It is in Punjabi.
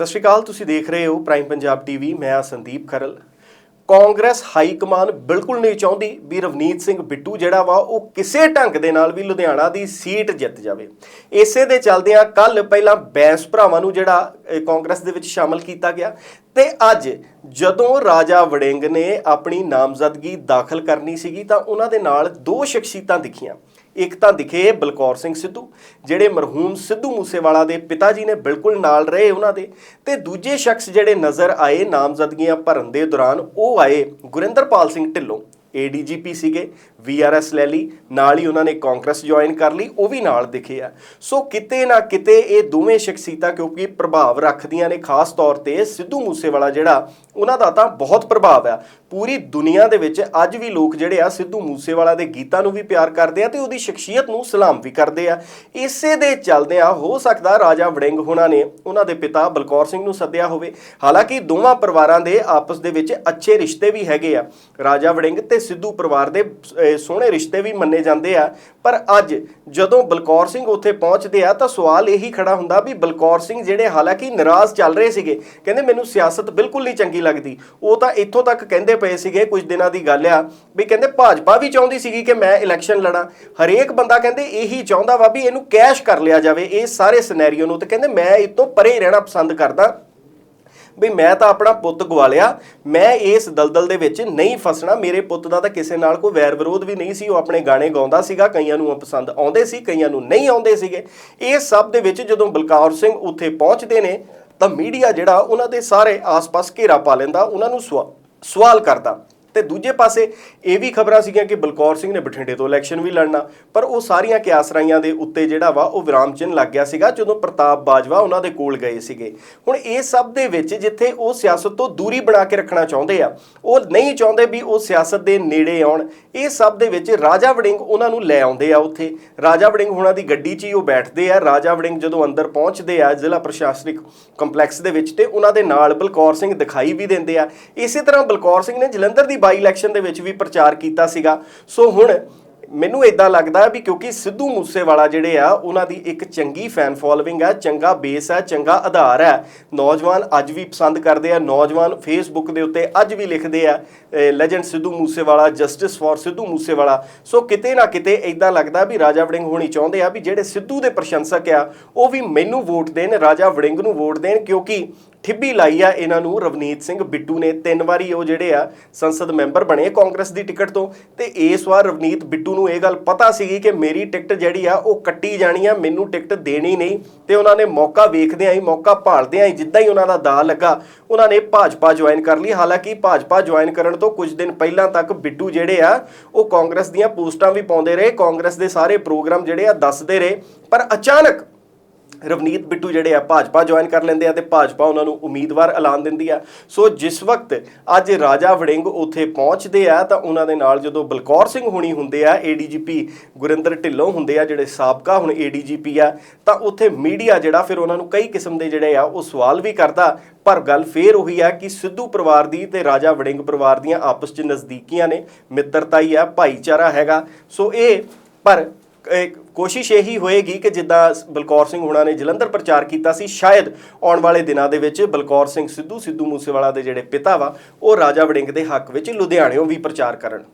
ਸਤਿ ਸ਼੍ਰੀ ਅਕਾਲ, ਤੁਸੀਂ ਦੇਖ ਰਹੇ ਹੋ ਪ੍ਰਾਈਮ ਪੰਜਾਬ ਟੀਵੀ ਮੈਂ ਆ ਸੰਦੀਪ ਖਰਲ। ਕਾਂਗਰਸ ਹਾਈ ਕਮਾਨ ਬਿਲਕੁਲ ਨਹੀਂ ਚਾਹੁੰਦੀ ਵੀ ਰਵਨੀਤ ਸਿੰਘ ਬਿੱਟੂ ਜਿਹੜਾ ਵਾ, ਉਹ ਕਿਸੇ ਢੰਗ ਦੇ ਨਾਲ ਵੀ ਲੁਧਿਆਣਾ ਦੀ ਸੀਟ ਜਿੱਤ ਜਾਵੇ। ਇਸੇ ਦੇ ਚੱਲਦਿਆਂ ਕੱਲ ਪਹਿਲਾਂ ਬੈਂਸ ਭਰਾਵਾਂ ਨੂੰ ਜਿਹੜਾ ਕਾਂਗਰਸ ਦੇ ਵਿੱਚ ਸ਼ਾਮਲ ਕੀਤਾ ਗਿਆ। ਤੇ ਅੱਜ ਜਦੋਂ ਰਾਜਾ ਵੜਿੰਗ ਨੇ ਆਪਣੀ ਨਾਮਜ਼ਦਗੀ ਦਾਖਲ ਕਰਨੀ ਸੀਗੀ ਤਾਂ ਉਹਨਾਂ ਦੇ ਨਾਲ ਦੋ ਸ਼ਖਸੀਅਤਾਂ ਦਿਖੀਆਂ। ਇੱਕ ਤਾਂ ਦਿਖੇ ਬਲਕੌਰ ਸਿੰਘ ਸਿੱਧੂ, ਜਿਹੜੇ ਮਰਹੂਮ ਸਿੱਧੂ ਮੂਸੇਵਾਲਾ ਦੇ ਪਿਤਾ ਜੀ ਨੇ ਬਿਲਕੁਲ ਨਾਲ ਰਹੇ ਉਹਨਾਂ ਦੇ, ਤੇ ਦੂਜੇ ਸ਼ਖਸ ਜਿਹੜੇ ਨਜ਼ਰ ਆਏ ਨਾਮਜ਼ਦਗੀਆਂ ਭਰਨ ਦੇ ਦੌਰਾਨ ਉਹ ਆਏ ਗੁਰਿੰਦਰਪਾਲ ਸਿੰਘ ਢਿੱਲੋਂ। ਏਡੀਜੀਪੀ ਸੀਗੇ ਵੀਆਰਐਸ ਲੈ ਲਈ, ਨਾਲ ਹੀ ਉਹਨਾਂ ਨੇ ਕਾਂਗਰਸ ਜੁਆਇਨ ਕਰ ਲਈ, ਉਹ ਵੀ ਨਾਲ ਦਿਖੇ ਆ। ਸੋ ਕਿਤੇ ਨਾ ਕਿਤੇ ਇਹ ਦੋਵੇਂ ਸ਼ਖਸੀਅਤਾਂ ਕਿਉਂਕਿ ਪ੍ਰਭਾਵ ਰੱਖਦੀਆਂ ਨੇ, ਖਾਸ ਤੌਰ ਤੇ ਸਿੱਧੂ ਮੂਸੇਵਾਲਾ ਜਿਹੜਾ ਉਹਨਾਂ ਦਾ ਤਾਂ ਬਹੁਤ ਪ੍ਰਭਾਵ ਆ। ਪੂਰੀ ਦੁਨੀਆ ਦੇ ਵਿੱਚ ਅੱਜ ਵੀ ਲੋਕ ਜਿਹੜੇ ਆ ਸਿੱਧੂ ਮੂਸੇਵਾਲਾ ਦੇ ਗੀਤਾਂ ਨੂੰ ਵੀ ਪਿਆਰ ਕਰਦੇ ਆ ਤੇ ਉਹਦੀ ਸ਼ਖਸੀਅਤ ਨੂੰ ਸਲਾਮ ਵੀ ਕਰਦੇ ਆ। ਇਸੇ ਦੇ ਚੱਲਦਿਆਂ ਹੋ ਸਕਦਾ ਰਾਜਾ ਵੜਿੰਗ ਹੋਣਾ ਨੇ ਉਹਨਾਂ ਦੇ ਪਿਤਾ ਬਲਕੌਰ ਸਿੰਘ ਨੂੰ ਸੱਦਿਆ ਹੋਵੇ। ਹਾਲਾਂਕਿ ਦੋਵਾਂ ਪਰਿਵਾਰਾਂ ਦੇ ਆਪਸ ਦੇ ਵਿੱਚ ਅੱਛੇ ਰਿਸ਼ਤੇ ਵੀ ਹੈਗੇ ਆ। ਰਾਜਾ ਵੜਿੰਗ ਤੇ ਸਿੱਧੂ ਪਰਿਵਾਰ ਦੇ ਸੋਹਣੇ ਰਿਸ਼ਤੇ ਵੀ ਮੰਨੇ ਜਾਂਦੇ ਆ। ਪਰ ਅੱਜ ਜਦੋਂ ਬਲਕੌਰ ਸਿੰਘ ਉੱਥੇ ਪਹੁੰਚਦੇ ਆ ਤਾਂ ਸਵਾਲ ਇਹੀ ਖੜਾ ਹੁੰਦਾ ਵੀ ਬਲਕੌਰ ਸਿੰਘ ਜਿਹੜੇ ਹਾਲਾਂਕਿ ਨਾਰਾਜ਼ ਚੱਲ ਰਹੇ ਸੀਗੇ, ਕਹਿੰਦੇ ਮੈਨੂੰ ਸਿਆਸਤ ਬਿਲਕੁਲ ਨਹੀਂ ਚੰਗੀ ਲੱਗਦੀ। ਉਹ ਤਾਂ ਇੱਥੋਂ ਤੱਕ ਕਹਿੰਦੇ ਪਏ ਸੀਗੇ, ਕੁਝ ਦਿਨਾਂ ਦੀ ਗੱਲ ਆ, ਵੀ ਕਹਿੰਦੇ ਭਾਜਪਾ ਵੀ ਚਾਹੁੰਦੀ ਸੀਗੀ ਕਿ ਮੈਂ ਇਲੈਕਸ਼ਨ ਲੜਾਂ। ਹਰੇਕ ਬੰਦਾ ਕਹਿੰਦੇ ਇਹੀ ਚਾਹੁੰਦਾ ਵਾ ਵੀ ਇਹਨੂੰ ਕੈਸ਼ ਕਰ ਲਿਆ ਜਾਵੇ, ਇਹ ਸਾਰੇ ਸਿਨੈਰੀਓ ਨੂੰ। ਤੇ ਕਹਿੰਦੇ ਮੈਂ ਇਹ ਤੋਂ ਪਰੇ ਰਹਿਣਾ ਪਸੰਦ ਕਰਦਾ, ਵੀ ਮੈਂ ਤਾਂ ਆਪਣਾ ਪੁੱਤ ਗਵਾ ਲਿਆ ਮੈਂ ਇਸ ਦਲਦਲ ਦੇ ਵਿੱਚ ਨਹੀਂ ਫਸਣਾ। ਮੇਰੇ ਪੁੱਤ ਦਾ ਤਾਂ ਕਿਸੇ ਨਾਲ ਕੋਈ ਵੈਰ ਵਿਰੋਧ ਵੀ ਨਹੀਂ ਸੀ, ਉਹ ਆਪਣੇ ਗਾਣੇ ਗਾਉਂਦਾ ਸੀਗਾ, ਕਈਆਂ ਨੂੰ ਉਹ ਪਸੰਦ ਆਉਂਦੇ ਸੀ, ਕਈਆਂ ਨੂੰ ਨਹੀਂ ਆਉਂਦੇ ਸੀਗੇ। ਇਹ ਸਭ ਦੇ ਵਿੱਚ ਜਦੋਂ ਬਲਕੌਰ ਸਿੰਘ ਉੱਥੇ ਪਹੁੰਚਦੇ ਨੇ ਤਾਂ ਮੀਡੀਆ ਜਿਹੜਾ, ਉਹਨਾਂ ਦੇ ਸਾਰੇ ਆਸ-ਪਾਸ ਘੇਰਾ ਪਾ ਲੈਂਦਾ, ਉਹਨਾਂ ਨੂੰ ਸਵਾ- ਸਵਾਲ ਕਰਦਾ। ਤੇ ਦੂਜੇ ਪਾਸੇ ਇਹ ਵੀ ਖਬਰਾਂ ਸੀਗੀਆਂ ਕਿ ਬਲਕੌਰ ਸਿੰਘ ਨੇ ਬਠਿੰਡੇ ਤੋਂ ਇਲੈਕਸ਼ਨ ਵੀ ਲੜਨਾ, ਪਰ ਉਹ ਸਾਰੀਆਂ ਕਿਆਸਰਾਈਆਂ ਦੇ ਉੱਤੇ ਜਿਹੜਾ ਵਾ ਉਹ ਵਿਰਾਮ ਚਿੰਨ੍ਹ ਲੱਗ ਗਿਆ ਸੀਗਾ ਜਦੋਂ ਪ੍ਰਤਾਪ ਬਾਜਵਾ ਉਹਨਾਂ ਦੇ ਕੋਲ ਗਏ ਸੀਗੇ। ਹੁਣ ਇਹ ਸਭ ਦੇ ਵਿੱਚ ਜਿੱਥੇ ਉਹ ਸਿਆਸਤ ਤੋਂ ਦੂਰੀ ਬਣਾ ਕੇ ਰੱਖਣਾ ਚਾਹੁੰਦੇ ਆ, ਉਹ ਨਹੀਂ ਚਾਹੁੰਦੇ ਵੀ ਉਹ ਸਿਆਸਤ ਦੇ ਨੇੜੇ ਆਉਣ, ਇਹ ਸਭ ਦੇ ਵਿੱਚ ਰਾਜਾ ਵੜਿੰਗ ਉਹਨਾਂ ਨੂੰ ਲੈ ਆਉਂਦੇ ਆ ਉੱਥੇ। ਰਾਜਾ ਵੜਿੰਗ ਹੋਣਾ ਦੀ ਗੱਡੀ 'ਚ ਹੀ ਉਹ ਬੈਠਦੇ ਆ, ਰਾਜਾ ਵੜਿੰਗ ਜਦੋਂ ਅੰਦਰ ਪਹੁੰਚਦੇ ਆ ਜ਼ਿਲ੍ਹਾ ਪ੍ਰਸ਼ਾਸਨਿਕ ਕੰਪਲੈਕਸ ਦੇ ਵਿੱਚ ਤੇ ਉਹਨਾਂ ਦੇ ਨਾਲ ਬਲਕੌਰ ਸਿੰਘ ਦਿਖਾਈ ਵੀ ਦਿੰਦੇ ਆ। ਇਸੇ ਤਰ੍ਹਾਂ ਬਲਕੌਰ ਸਿੰਘ ਨੇ ਜਲੰਧਰ ਦੀ ਬਾਈ ਇਲੈਕਸ਼ਨ ਦੇ ਵਿੱਚ ਵੀ ਪ੍ਰਚਾਰ ਕੀਤਾ ਸੀਗਾ। ਸੋ ਹੁਣ ਮੈਨੂੰ ਇਦਾਂ ਲੱਗਦਾ ਵੀ ਕਿਉਂਕਿ ਸਿੱਧੂ ਮੂਸੇਵਾਲਾ ਜਿਹੜੇ ਆ, ਉਹਨਾਂ ਦੀ ਇੱਕ ਚੰਗੀ ਫੈਨ ਫੋਲੋਇੰਗ ਹੈ ਚੰਗਾ ਬੇਸ ਹੈ ਚੰਗਾ ਆਧਾਰ ਹੈ ਨੌਜਵਾਨ ਅੱਜ ਵੀ ਪਸੰਦ ਕਰਦੇ ਆ, ਨੌਜਵਾਨ ਫੇਸਬੁੱਕ ਦੇ ਉੱਤੇ ਅੱਜ ਵੀ ਲਿਖਦੇ ਆ legend Sidhu Moosewala justice for Sidhu Moosewala. So ਕਿਤੇ ਨਾ ਕਿਤੇ ਇਦਾਂ ਲੱਗਦਾ ਵੀ ਰਾਜਾ ਵੜਿੰਗ ਹੋਣੀ ਚਾਹੁੰਦੇ ਆ ਵੀ ਜਿਹੜੇ ਸਿੱਧੂ ਦੇ ਪ੍ਰਸ਼ੰਸਕ ਆ, ਉਹ ਵੀ ਮੈਨੂੰ ਵੋਟ ਦੇਣ, ਰਾਜਾ ਵੜਿੰਗ ਨੂੰ ਵੋਟ ਦੇਣ, ਕਿਉਂਕਿ ਠਿੱਬੀ ਲਾਈ ਆ ਇਹਨਾਂ ਨੂੰ ਰਵਨੀਤ ਸਿੰਘ ਬਿੱਟੂ ਨੇ। ਤਿੰਨ ਵਾਰੀ ਉਹ ਜਿਹੜੇ ਆ ਸੰਸਦ ਮੈਂਬਰ ਬਣੇ ਕਾਂਗਰਸ ਦੀ ਟਿਕਟ ਤੋਂ। ਤੇ ਇਸ ਵਾਰ ਰਵਨੀਤ ਬਿੱਟੂ ਨੂੰ ਇਹ ਗੱਲ ਪਤਾ ਸੀਗੀ ਕਿ ਮੇਰੀ ਟਿਕਟ ਜਿਹੜੀ ਆ, ਉਹ ਕੱਟੀ ਜਾਣੀ ਆ, ਮੈਨੂੰ ਟਿਕਟ ਦੇਣੀ ਨਹੀਂ। ਤੇ ਉਹਨਾਂ ਨੇ ਮੌਕਾ ਵੇਖਦਿਆਂ ਹੀ, ਮੌਕਾ ਭਾਲਦਿਆਂ ਹੀ ਜਿੱਦਾਂ ਹੀ ਉਹਨਾਂ ਦਾ ਦਾ ਲੱਗਾ, ਉਹਨਾਂ ਨੇ ਭਾਜਪਾ ਜੁਆਇਨ ਕਰ ਲਈ। ਹਾਲਾਂਕਿ ਭਾਜਪਾ ਜੁਆਇਨ ਕਰਨ ਤੋਂ ਕੁਝ ਦਿਨ ਪਹਿਲਾਂ ਤੱਕ ਬਿੱਟੂ ਜਿਹੜੇ ਆ, ਉਹ ਕਾਂਗਰਸ ਦੀਆਂ ਪੋਸਟਾਂ ਵੀ ਪਾਉਂਦੇ ਰਹੇ, ਕਾਂਗਰਸ ਦੇ ਸਾਰੇ ਪ੍ਰੋਗਰਾਮ ਜਿਹੜੇ ਆ ਦੱਸਦੇ ਰਹੇ। ਪਰ ਅਚਾਨਕ ਰਵਨੀਤ ਬਿੱਟੂ ਜਿਹੜੇ ਆ, ਭਾਜਪਾ ਜੁਆਇਨ ਕਰ ਲੈਂਦੇ ਆ ਤੇ ਭਾਜਪਾ ਉਹਨਾਂ ਨੂੰ ਉਮੀਦਵਾਰ ਐਲਾਨ ਦਿੰਦੀ ਆ। ਸੋ ਜਿਸ ਵਕਤ ਅੱਜ ਰਾਜਾ ਵੜਿੰਗ ਉੱਥੇ ਪਹੁੰਚਦੇ ਆ, ਤਾਂ ਉਹਨਾਂ ਦੇ ਨਾਲ ਜਦੋਂ ਬਲਕੌਰ ਸਿੰਘ ਹੁਣੀ ਹੁੰਦੇ ਆ ਏਡੀਜੀਪੀ ਗੁਰਿੰਦਰ ਢਿੱਲੋਂ ਹੁੰਦੇ ਆ, ਜਿਹੜੇ ਸਾਬਕਾ ਹੁਣ ਏਡੀਜੀਪੀ ਆ, ਤਾਂ ਉੱਥੇ ਮੀਡੀਆ ਜਿਹੜਾ ਫਿਰ ਉਹਨਾਂ ਨੂੰ ਕਈ ਕਿਸਮ ਦੇ ਜਿਹੜੇ ਆ, ਉਹ ਸਵਾਲ ਵੀ ਕਰਦਾ। ਪਰ ਗੱਲ ਫੇਰ ਉਹੀ ਆ ਕਿ ਸਿੱਧੂ ਪਰਿਵਾਰ ਦੀ ਤੇ ਰਾਜਾ ਵੜਿੰਗ ਪਰਿਵਾਰ ਦੀਆਂ ਆਪਸ 'ਚ ਨਜ਼ਦੀਕੀਆਂ ਨੇ, ਮਿੱਤਰਤਾ ਹੀ ਆ, ਭਾਈਚਾਰਾ ਹੈਗਾ। ਸੋ ਇਹ, ਪਰ ਕੋਸ਼ਿਸ਼ ਇਹੀ ਹੋਏਗੀ ਕਿ ਜਿੱਦਾਂ ਬਲਕੌਰ ਸਿੰਘ ਹੁਣਾਂ ਨੇ ਜਲੰਧਰ ਪ੍ਰਚਾਰ ਕੀਤਾ ਸੀ, ਸ਼ਾਇਦ ਆਉਣ ਵਾਲੇ ਦਿਨਾਂ ਦੇ ਵਿੱਚ ਬਲਕੌਰ ਸਿੰਘ ਸਿੱਧੂ ਸਿੱਧੂ ਮੂਸੇਵਾਲਾ ਦੇ ਜਿਹੜੇ ਪਿਤਾ ਵਾ, ਉਹ ਰਾਜਾ ਵੜਿੰਗ ਦੇ ਹੱਕ ਵਿੱਚ ਲੁਧਿਆਣਿਓਂ ਵੀ ਪ੍ਰਚਾਰ ਕਰਨ।